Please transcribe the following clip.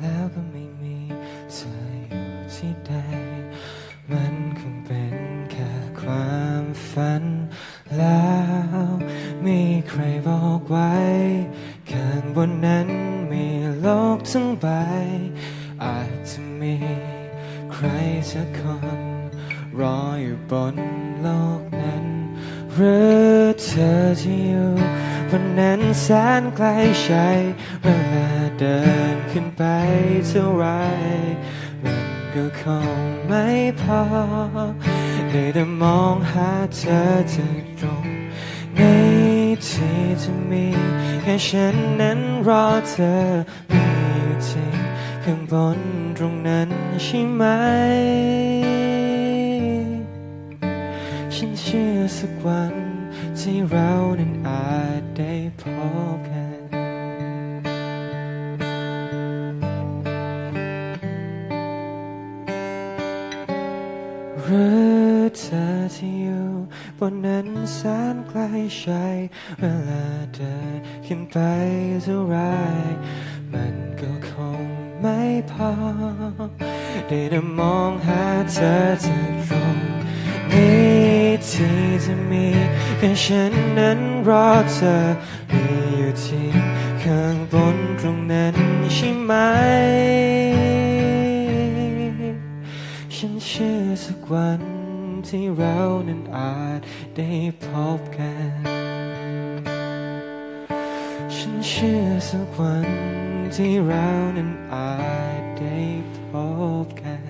แล้วก็ไม่มีเธออยู่ที่ใด มันคงเป็นแค่ความฝัน แล้วมีใครบอกไว้ ข้างบนนั้นมีโลกทั้งใบ อาจจะมีใครสักคน รออยู่บนโลกนั้น หรือเธอที่อยู่ บนนั้นแสนไกลใช้เวลาเดินขึ้นไปเท่าไรมันก็คงไม่พอ ได้แต่มองหาเธอที่ตรงในที่จะมีแค่ฉันนั้นรอเธอมีอยู่จริงข้างบนตรงนั้นใช่ไหม ฉันเชื่อสักวัน ที่เรานั้นอาจได้พบกัน หรือเธอที่อยู่บนนั้นแสนไกลใช้เวลาเดินขึ้นไปเท่าไรมันก็คงไม่พอ ได้แต่มองหาเธอจากตรงนี้ ที่จะมีแค่ฉันนั้นรอเธอมีอยู่ที่ข้างบนตรงนั้นใช่ไหม ฉันเชื่อสักวันที่เรานั้นอาจได้พบกัน ฉันเชื่อสักวันที่เรานั้นอาจได้พบกัน